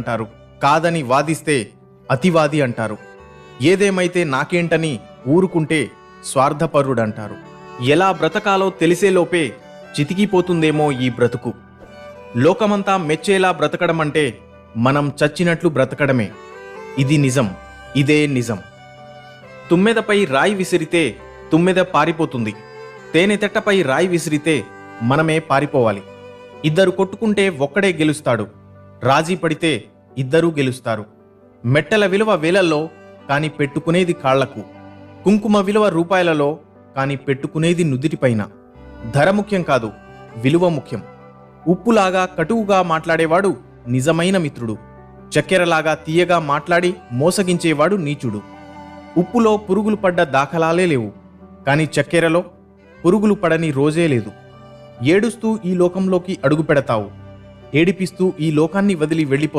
అంటారు. కాదని వాదిస్తే అతివాది అంటారు. ఏదేమైతే నాకేంటని ఊరుకుంటే స్వార్థపరుడంటారు. ఎలా బ్రతకాలో తెలిసేలోపే చితికిపోతుందేమో ఈ బ్రతుకు. లోకమంతా మెచ్చేలా బ్రతకడం అంటే మనం చచ్చినట్లు బ్రతకడమే. ఇది నిజం ఇదే నిజం. తుమ్మెదపై రాయి విసిరితే తుమ్మెద పారిపోతుంది. తేనెతెట్టపై రాయి విసిరితే మనమే పారిపోవాలి. ఇద్దరు కొట్టుకుంటే ఒక్కడే గెలుస్తాడు. రాజీ పడితే ఇద్దరూ గెలుస్తారు. మెట్టల విలువ వేలల్లో కాని పెట్టుకునేది కాళ్ళకు. కుంకుమ విలువ రూపాయలలో కాని పెట్టుకునేది నుదిటిపైన. ధర ముఖ్యం కాదు విలువ ముఖ్యం. ఉప్పులాగా కటువుగా మాట్లాడేవాడు నిజమైన మిత్రుడు. చక్కెరలాగా తీయగా మాట్లాడి మోసగించేవాడు నీచుడు. ఉప్పులో పురుగులు పడ్డ దాఖలాలే లేవు. కానీ చక్కెరలో పురుగులు పడని రోజే లేదు. ఏడుస్తూ ఈ లోకంలోకి అడుగు పెడతావు. ఏడిపిస్తూ ఈ లోకాన్ని వదిలి వెళ్ళిపో